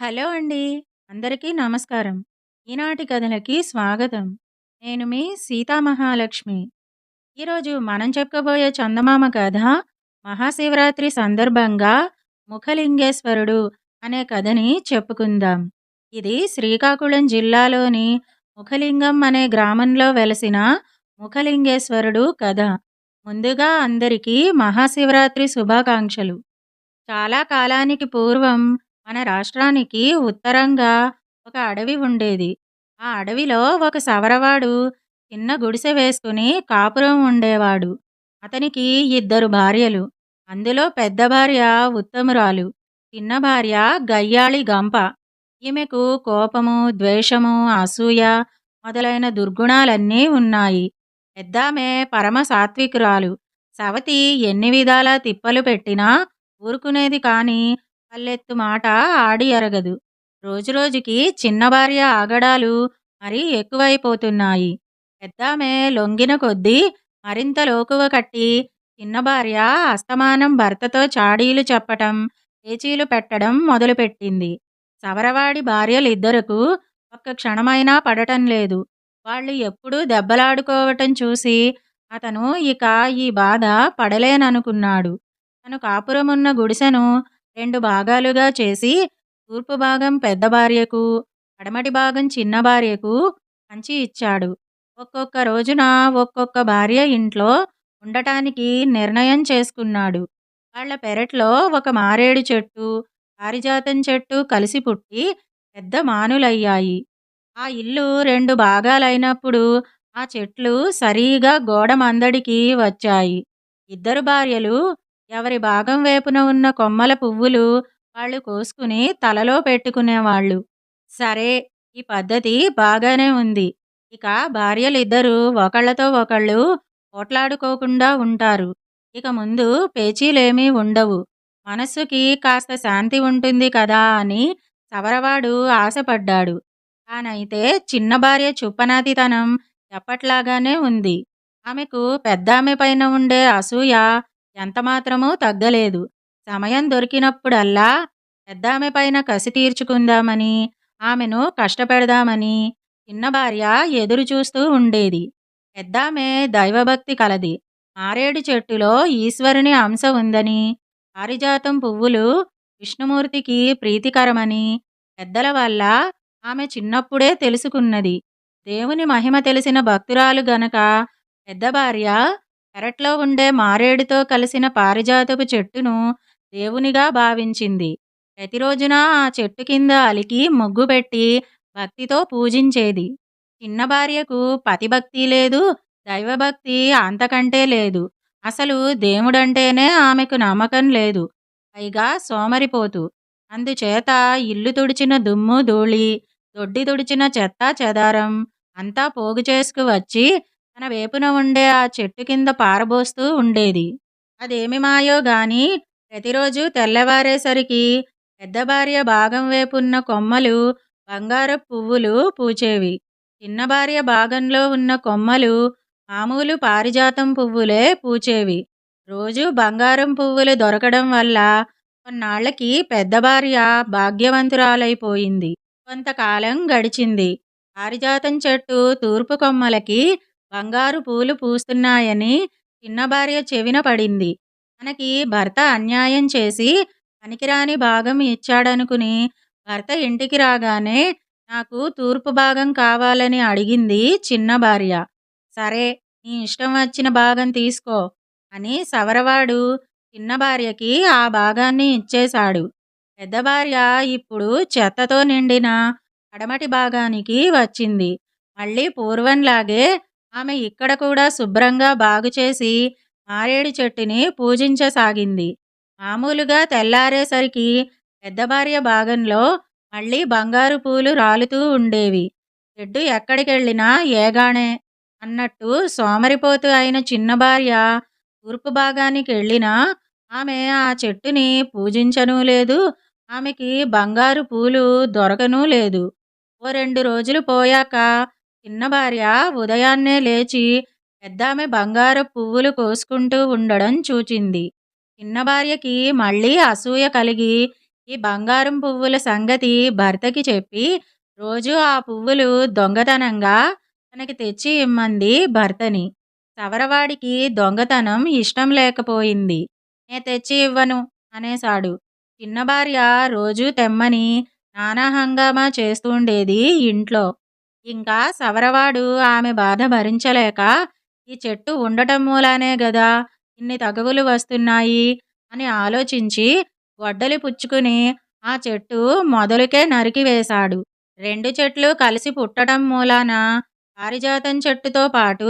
Hello అండి. అందరికీ నమస్కారం. ఈనాటి కథలకి స్వాగతం. నేను మీ సీతామహాలక్ష్మి. ఈరోజు మనం చెప్పుకోబోయే చందమామ కథ మహాశివరాత్రి సందర్భంగా ముఖలింగేశ్వరుడు అనే కథని చెప్పుకుందాం. ఇది శ్రీకాకుళం జిల్లాలోని ముఖలింగం అనే గ్రామంలో వెలసిన ముఖలింగేశ్వరుడు కథ. ముందుగా అందరికీ మహాశివరాత్రి శుభాకాంక్షలు. చాలా కాలానికి పూర్వం మన రాష్ట్రానికి ఉత్తరంగా ఒక అడవి ఉండేది. ఆ అడవిలో ఒక సవరవాడు చిన్న గుడిసె వేసుకుని కాపురం ఉండేవాడు. అతనికి ఇద్దరు భార్యలు. అందులో పెద్ద భార్య ఉత్తమురాలు. చిన్న భార్య గయ్యాళి గంప. ఈమెకు కోపము, ద్వేషము, అసూయ మొదలైన దుర్గుణాలన్నీ ఉన్నాయి. పెద్దామె పరమ సాత్వికురాలు. సవతి ఎన్ని విధాలా తిప్పలు పెట్టినా ఊరుకునేది కానీ పల్లెత్తు మాట ఆడి అరగదు రోజురోజుకి చిన్న భార్య ఆగడాలు మరీ ఎక్కువైపోతున్నాయి. పెద్దామె లొంగిన కొద్దీ మరింత లోకువ కట్టి చిన్న భార్య అస్తమానం భర్తతో చాడీలు చెప్పటం, పేచీలు పెట్టడం మొదలుపెట్టింది. సవరవాడి భార్యలిద్దరకు ఒక్క క్షణమైనా పడటం లేదు. వాళ్ళు ఎప్పుడూ దెబ్బలాడుకోవటం చూసి అతను ఇక ఈ బాధ పడలేననుకున్నాడు. తను కాపురమున్న గుడిసెను రెండు భాగాలుగా చేసి తూర్పు భాగం పెద్ద భార్యకు, పడమటి భాగం చిన్న భార్యకు పంచి ఇచ్చాడు. ఒక్కొక్క రోజున ఒక్కొక్క భార్య ఇంట్లో ఉండటానికి నిర్ణయం చేసుకున్నాడు. వాళ్ళ పెరట్లో ఒక మారేడు చెట్టు, పారిజాతం చెట్టు కలిసి పుట్టి పెద్ద మానులయ్యాయి. ఆ ఇల్లు రెండు భాగాలైనప్పుడు ఆ చెట్లు సరిగా గోడ మందడికి వచ్చాయి. ఇద్దరు భార్యలు ఎవరి భాగం వేపున ఉన్న కొమ్మల పువ్వులు వాళ్ళు కోసుకుని తలలో పెట్టుకునేవాళ్ళు. సరే ఈ పద్ధతి బాగానే ఉంది. ఇక భార్యలిద్దరూ ఒకళ్ళతో ఒకళ్ళు పోట్లాడుకోకుండా ఉంటారు. ఇక ముందు పేచీలేమీ ఉండవు. మనస్సుకి కాస్త శాంతి ఉంటుంది కదా అని సవరవాడు ఆశపడ్డాడు. తానైతే చిన్న భార్య చుప్పనాతితనం ఎప్పట్లాగానే ఉంది. ఆమెకు పెద్దామె పైన ఉండే అసూయ ఎంతమాత్రమూ తగ్గలేదు. సమయం దొరికినప్పుడల్లా పెద్దామె పైన కసి తీర్చుకుందామని, ఆమెను కష్టపెడదామని చిన్న భార్య ఎదురు చూస్తూ ఉండేది. పెద్దామె దైవభక్తి కలది. మారేడు చెట్టులో ఈశ్వరుని అంశ ఉందని, పారిజాతం పువ్వులు విష్ణుమూర్తికి ప్రీతికరమని పెద్దల వల్ల ఆమె చిన్నప్పుడే తెలుసుకున్నది. దేవుని మహిమ తెలిసిన భక్తురాలు గనక పెద్ద భార్య పెరట్లో ఉండే మారేడుతో కలిసిన పారిజాతపు చెట్టును దేవునిగా భావించింది. ప్రతిరోజున ఆ చెట్టు కింద అలికి ముగ్గు పెట్టి భక్తితో పూజించేది. చిన్న భార్యకు పతిభక్తి లేదు, దైవభక్తి అంతకంటే లేదు. అసలు దేవుడంటేనే ఆమెకు నమ్మకం లేదు. పైగా సోమరిపోతు. అందుచేత ఇల్లు తుడిచిన దుమ్ము ధూళి, దొడ్డి తుడిచిన చెత్త చెదారం అంతా పోగు చేసుకు వచ్చి తన వేపున ఉండే ఆ చెట్టు కింద పారబోస్తూ ఉండేది. అదేమి మాయో గాని ప్రతిరోజు తెల్లవారేసరికి పెద్ద భార్య భాగం వేపున్న కొమ్మలు బంగారపు పువ్వులు పూచేవి. చిన్న భార్య భాగంలో ఉన్న కొమ్మలు మామూలు పారిజాతం పువ్వులే పూచేవి. రోజు బంగారం పువ్వులు దొరకడం వల్ల కొన్నాళ్ళకి పెద్ద భార్య భాగ్యవంతురాలైపోయింది. కొంతకాలం గడిచింది. పారిజాతం చెట్టు తూర్పు కొమ్మలకి బంగారు పూలు పూస్తున్నాయని చిన్న భార్య చెవిన పడింది. తనకి భర్త అన్యాయం చేసి పనికిరాని భాగం ఇచ్చాడనుకుని భర్త ఇంటికి రాగానే నాకు తూర్పు భాగం కావాలని అడిగింది చిన్న భార్య. సరే నీ ఇష్టం వచ్చిన భాగం తీసుకో అని సవరవాడు చిన్న భార్యకి ఆ భాగాన్ని ఇచ్చేశాడు. పెద్ద భార్య ఇప్పుడు చెత్తతో నిండిన పడమటి భాగానికి వచ్చింది. మళ్ళీ పూర్వంలాగే ఆమె ఇక్కడ కూడా శుభ్రంగా బాగుచేసి మారేడు చెట్టుని పూజించసాగింది. మామూలుగా తెల్లారేసరికి పెద్ద భార్య భాగంలో మళ్ళీ బంగారు పూలు రాలుతూ ఉండేవి. చెడ్డు ఎక్కడికెళ్ళినా ఏగాణే అన్నట్టు సోమరిపోతు అయిన చిన్న భార్య తూర్పు భాగానికెళ్ళినా ఆమె ఆ చెట్టుని పూజించనూ లేదు. ఆమెకి బంగారు పూలు దొరకనూ లేదు. ఓ రెండు రోజులు పోయాక చిన్న భార్య ఉదయాన్నే లేచి పెద్దామె బంగారపు పువ్వులు కోసుకుంటూ ఉండడం చూచింది. చిన్న భార్యకి మళ్ళీ అసూయ కలిగి ఈ బంగారం పువ్వుల సంగతి భర్తకి చెప్పి రోజు ఆ పువ్వులు దొంగతనంగా తనకి తెచ్చి ఇమ్మంది భర్తని. సవరవాడికి దొంగతనం ఇష్టం లేకపోయింది. నే తెచ్చి ఇవ్వను అనేశాడు. చిన్న భార్య రోజూ తెమ్మని నానా హంగామా చేస్తుండేది ఇంట్లో. ఇంకా సవరవాడు ఆమె బాధ భరించలేక ఈ చెట్టు ఉండటం మూలానే గదా ఇన్ని తగవులు వస్తున్నాయి అని ఆలోచించి గొడ్డలి పుచ్చుకుని ఆ చెట్టు మొదలుకే నరికివేశాడు రెండు చెట్లు కలిసి పుట్టడం మూలాన పారిజాతం చెట్టుతో పాటు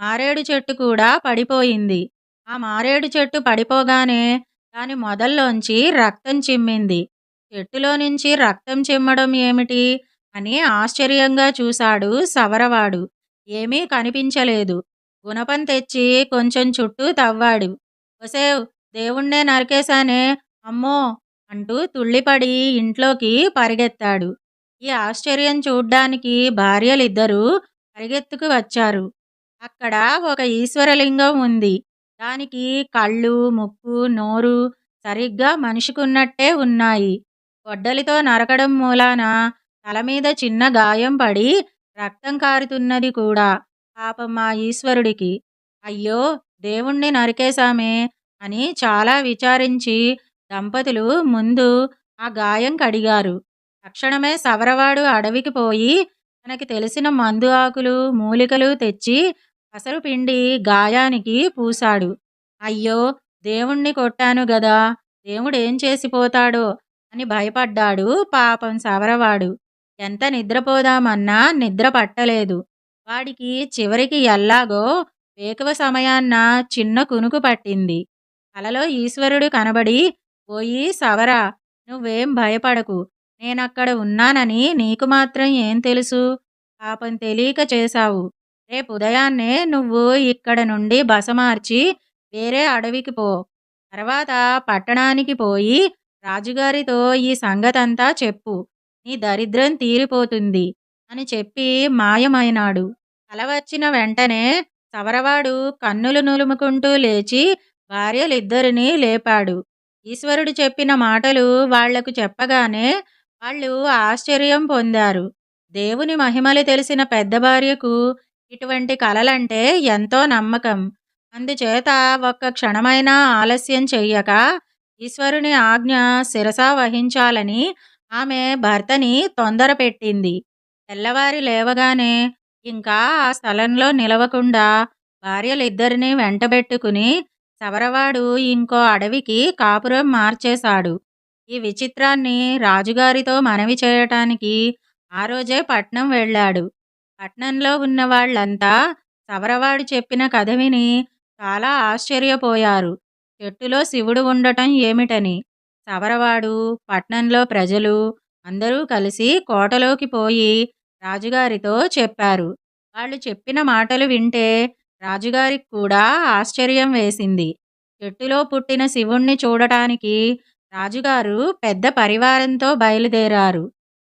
మారేడు చెట్టు కూడా పడిపోయింది. ఆ మారేడు చెట్టు పడిపోగానే దాని మొదల్లోంచి రక్తం చిమ్మింది. చెట్టులో నుంచి రక్తం చిమ్మడం ఏమిటి? అని ఆశ్చర్యంగా చూశాడు సవరవాడు. ఏమీ కనిపించలేదు. గుణపం తెచ్చి కొంచెం చుట్టూ తవ్వాడు. ఒసేవ్ దేవుణ్ణే నరికేశానే అమ్మో అంటూ తుళ్ళిపడి ఇంట్లోకి పరిగెత్తాడు. ఈ ఆశ్చర్యం చూడ్డానికి భార్యలిద్దరూ పరిగెత్తుకు వచ్చారు. అక్కడ ఒక ఈశ్వరలింగం ఉంది. దానికి కళ్ళు ముక్కు నోరు సరిగ్గా మనిషికున్నట్టే ఉన్నాయి. గొడ్డలితో నరకడం మూలాన తల మీద చిన్న గాయం పడి రక్తం కారుతున్నది కూడా పాపం మా ఈశ్వరుడికి. అయ్యో దేవుణ్ణి నరికేశామే అని చాలా విచారించి దంపతులు ముందు ఆ గాయం కడిగారు. తక్షణమే సవరవాడు అడవికి పోయి తనకి తెలిసిన మందు ఆకులు మూలికలు తెచ్చి పసరు పిండి గాయానికి పూశాడు. అయ్యో దేవుణ్ణి కొట్టాను గదా దేవుడేం చేసిపోతాడో అని భయపడ్డాడు పాపం సవరవాడు. ఎంత నిద్రపోదామన్నా నిద్ర పట్టలేదు. వాడికి చివరికి ఎల్లాగో వేకువ సమయాన్న చిన్న కునుకు పట్టింది. కలలో ఈశ్వరుడు కనబడి పోయి సవరా నువ్వేం భయపడకు. నేనక్కడ ఉన్నానని నీకు మాత్రం ఏం తెలుసు? పాపం తెలియక చేశావు. రేపు ఉదయాన్నే నువ్వు ఇక్కడ నుండి బస మార్చి వేరే అడవికి పో. తర్వాత పట్టణానికి పోయి రాజుగారితో ఈ సంగతంతా చెప్పు. నీ దరిద్రం తీరిపోతుంది అని చెప్పి మాయమైనాడు. కలవచ్చిన వెంటనే సవరవాడు కన్నులు నులుముకుంటూ లేచి భార్యలిద్దరినీ లేపాడు. ఈశ్వరుడు చెప్పిన మాటలు వాళ్ళకు చెప్పగానే వాళ్ళు ఆశ్చర్యం పొందారు. దేవుని మహిమలు తెలిసిన పెద్ద భార్యకు ఇటువంటి కలలంటే ఎంతో నమ్మకం. అందుచేత ఒక్క క్షణమైనా ఆలస్యం చెయ్యక ఈశ్వరుని ఆజ్ఞ శిరసా వహించాలని ఆమె భర్తని తొందర పెట్టింది. తెల్లవారి లేవగానే ఇంకా ఆ స్థలంలో నిలవకుండా భార్యలిద్దరినీ వెంటబెట్టుకుని సవరవాడు ఇంకో అడవికి కాపురం మార్చేశాడు. ఈ విచిత్రాన్ని రాజుగారితో మనవి చేయటానికి ఆ రోజే పట్నం వెళ్ళాడు. పట్నంలో ఉన్న వాళ్ళంతా సవరవాడు చెప్పిన కథ విని చాలా ఆశ్చర్యపోయారు. చెట్టులో శివుడు ఉండటం ఏమిటని. సవరవాడు పట్నంలో ప్రజలు అందరూ కలిసి కోటలోకి పోయి రాజుగారితో చెప్పారు. వాళ్ళు చెప్పిన మాటలు వింటే రాజుగారికి కూడా ఆశ్చర్యం వేసింది. చెట్టులో పుట్టిన శివుణ్ణి చూడటానికి రాజుగారు పెద్ద పరివారంతో బయలుదేరారు.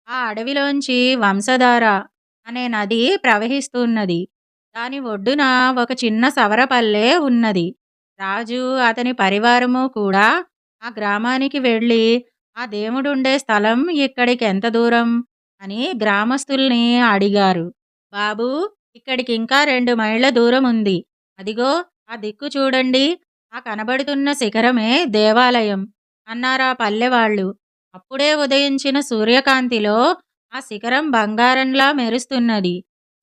ఆ అడవిలోంచి వంశధార అనే నది ప్రవహిస్తున్నది. దాని ఒడ్డున ఒక చిన్న సవరపల్లె ఉన్నది. రాజు అతని పరివారము కూడా ఆ గ్రామానికి వెళ్ళి ఆ దేవుడుండే స్థలం ఇక్కడికి ఎంత దూరం? అని గ్రామస్తుల్ని అడిగారు. బాబు ఇక్కడికి ఇంకా రెండు మైళ్ళ దూరం ఉంది అదిగో ఆ దిక్కు చూడండి. ఆ కనబడుతున్న శిఖరమే దేవాలయం అన్నారా పల్లెవాళ్ళు. అప్పుడే ఉదయించిన సూర్యకాంతిలో ఆ శిఖరం బంగారంలా మెరుస్తున్నది.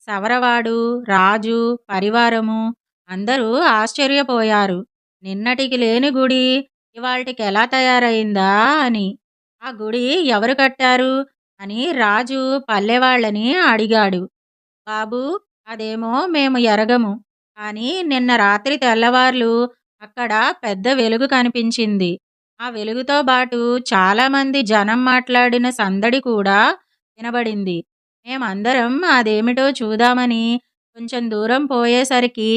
సవరవాడు రాజు పరివారము అందరూ ఆశ్చర్యపోయారు. నిన్నటికి లేని గుడి ఇవాళకి ఎలా తయారైందా అని. ఆ గుడి ఎవరు కట్టారు అని రాజు పల్లెవాళ్ళని అడిగాడు. బాబు అదేమో మేము ఎరగము. కానీ నిన్న రాత్రి తెల్లవార్లు అక్కడ పెద్ద వెలుగు కనిపించింది. ఆ వెలుగుతో పాటు చాలామంది జనం మాట్లాడిన సందడి కూడా వినబడింది. మేమందరం అదేమిటో చూద్దామని కొంచెం దూరం పోయేసరికి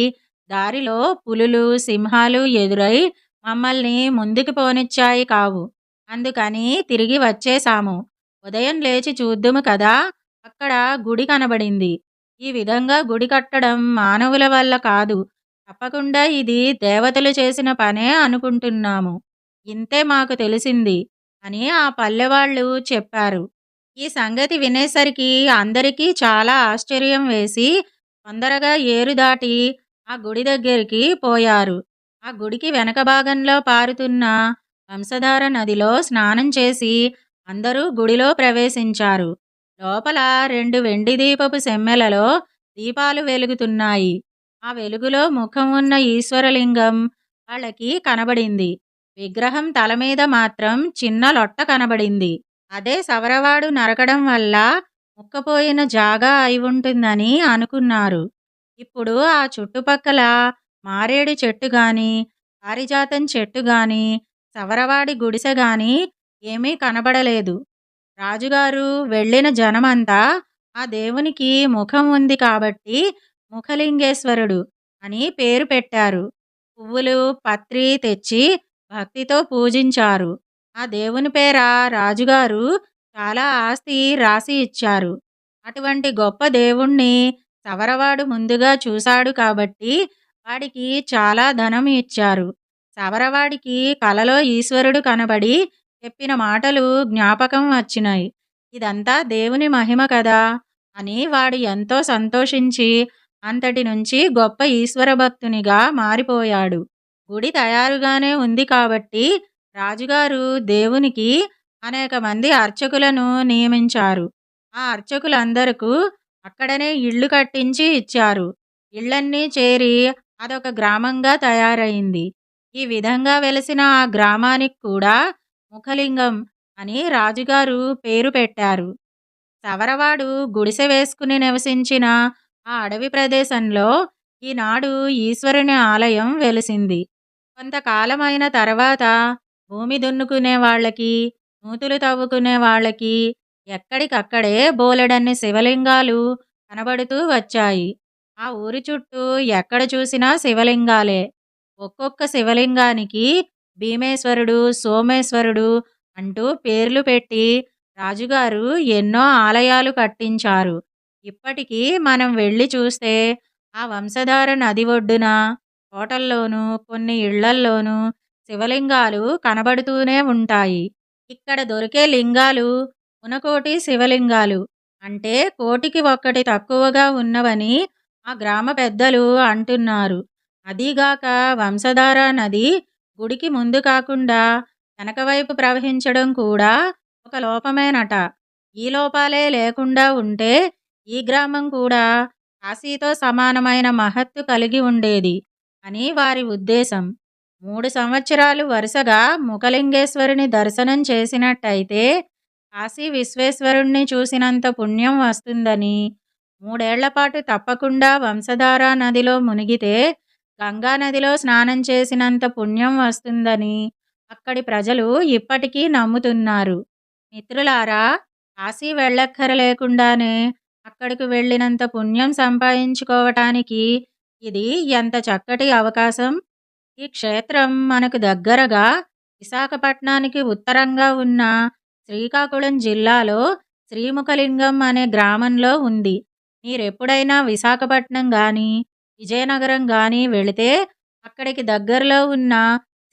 దారిలో పులులు సింహాలు ఎదురై మమ్మల్ని ముందుకు పోనిచ్చాయి కావు. అందుకని తిరిగి వచ్చేశాము. ఉదయం లేచి చూద్దుము కదా అక్కడ గుడి కనబడింది. ఈ విధంగా గుడి కట్టడం మానవుల వల్ల కాదు. తప్పకుండా ఇది దేవతలు చేసిన పనే అనుకుంటున్నాము. ఇంతే మాకు తెలిసింది అని ఆ పల్లెవాళ్ళు చెప్పారు. ఈ సంగతి వినేసరికి అందరికీ చాలా ఆశ్చర్యం వేసి తొందరగా ఏరు దాటి ఆ గుడి దగ్గరికి పోయారు. ఆ గుడికి వెనక భాగంలో పారుతున్న వంశధార నదిలో స్నానం చేసి అందరూ గుడిలో ప్రవేశించారు. లోపల రెండు వెండి దీపపు సెమ్మెలలో దీపాలు వెలుగుతున్నాయి. ఆ వెలుగులో ముఖం ఉన్న ఈశ్వరలింగం వాళ్ళకి కనబడింది. విగ్రహం తల మీద మాత్రం చిన్న లొట్ట కనబడింది. అదే సవరవాడు నరకడం వల్ల ముక్కపోయిన జాగా అయి ఉంటుందని అనుకున్నారు. ఇప్పుడు ఆ చుట్టుపక్కల మారేడు చెట్టు గాని, పారిజాతం చెట్టు గాని, సవరవాడి గుడిసె గాని ఏమీ కనబడలేదు. రాజుగారు వెళ్ళిన జనమంతా ఆ దేవునికి ముఖం ఉంది కాబట్టి ముఖలింగేశ్వరుడు అని పేరు పెట్టారు. పువ్వులు, పత్రి తెచ్చి భక్తితో పూజించారు. ఆ దేవుని పేర రాజుగారు చాలా ఆస్తి రాసి ఇచ్చారు. అటువంటి గొప్ప దేవుణ్ణి సవరవాడు ముందుగా చూశాడు కాబట్టి వాడికి చాలా ధనం ఇచ్చారు. సవరవాడికి కలలో ఈశ్వరుడు కనబడి చెప్పిన మాటలు జ్ఞాపకం వచ్చినాయి. ఇదంతా దేవుని మహిమ కదా అని వాడు ఎంతో సంతోషించి అంతటి నుంచి గొప్ప ఈశ్వర భక్తునిగా మారిపోయాడు. గుడి తయారుగానే ఉంది కాబట్టి రాజుగారు దేవునికి అనేక మంది అర్చకులను నియమించారు. ఆ అర్చకులందరకు అక్కడనే ఇళ్ళు కట్టించి ఇచ్చారు. ఇళ్ళన్నీ చేరి అదొక గ్రామంగా తయారైంది. ఈ విధంగా వెలసిన ఆ గ్రామానికి కూడా ముఖలింగం అని రాజుగారు పేరు పెట్టారు. సవరవాడు గుడిసె వేసుకుని నివసించిన ఆ అడవి ప్రదేశంలో ఈనాడు ఈశ్వరుని ఆలయం వెలిసింది. కొంతకాలమైన తర్వాత భూమి దున్నుకునే వాళ్ళకి, నూతులు తవ్వుకునే వాళ్ళకి ఎక్కడికక్కడే బోలెడన్ని శివలింగాలు కనబడుతూ వచ్చాయి. ఆ ఊరి చుట్టూ ఎక్కడ చూసినా శివలింగాలే. ఒక్కొక్క శివలింగానికి భీమేశ్వరుడు, సోమేశ్వరుడు అంటూ పేర్లు పెట్టి రాజుగారు ఎన్నో ఆలయాలు కట్టించారు. ఇప్పటికీ మనం వెళ్ళి చూస్తే ఆ వంశధార నది ఒడ్డున, హోటల్లోనూ కొన్ని ఇళ్ళల్లోనూ శివలింగాలు కనబడుతూనే ఉంటాయి. ఇక్కడ దొరికే లింగాలు మునకోటి శివలింగాలు. అంటే కోటికి ఒక్కటి తక్కువగా ఉన్నవని ఆ గ్రామ పెద్దలు అంటున్నారు. అదీగాక వంశధార నది గుడికి ముందు కాకుండా వెనకవైపు ప్రవహించడం కూడా ఒక లోపమేనట. ఈ లోపాలే లేకుండా ఉంటే ఈ గ్రామం కూడా కాశీతో సమానమైన మహత్తు కలిగి ఉండేది అని వారి ఉద్దేశం. మూడు సంవత్సరాలు వరుసగా ముఖలింగేశ్వరుని దర్శనం చేసినట్టయితే కాశీ విశ్వేశ్వరుణ్ణి చూసినంత పుణ్యం వస్తుందని, మూడేళ్ళపాటు తప్పకుండా వంశధారా నదిలో మునిగితే గంగా నదిలో స్నానం చేసినంత పుణ్యం వస్తుందని అక్కడి ప్రజలు ఇప్పటికీ నమ్ముతున్నారు. మిత్రులారా, కాశీ వెళ్ళక్కరలేకుండానే అక్కడికి వెళ్ళినంత పుణ్యం సంపాదించుకోవటానికి ఇది ఎంత చక్కటి అవకాశం. ఈ క్షేత్రం మనకు దగ్గరగా విశాఖపట్నానికి ఉత్తరంగా ఉన్న శ్రీకాకుళం జిల్లాలో శ్రీముఖలింగం అనే గ్రామంలో ఉంది. మీరెప్పుడైనా విశాఖపట్నం కానీ విజయనగరం కానీ వెళితే అక్కడికి దగ్గరలో ఉన్న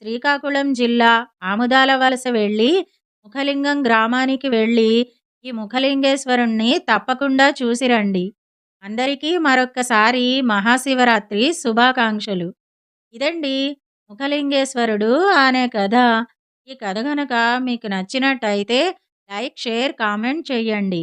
శ్రీకాకుళం జిల్లా ఆముదాల వలస వెళ్ళి ముఖలింగం గ్రామానికి వెళ్ళి ఈ ముఖలింగేశ్వరుణ్ణి తప్పకుండా చూసిరండి. అందరికీ మరొక్కసారి మహాశివరాత్రి శుభాకాంక్షలు. ఇదండి ముఖలింగేశ్వరుడు అనే కథ. ఈ కథ గనక మీకు నచ్చినట్టయితే లైక్, షేర్, కామెంట్ చేయండి.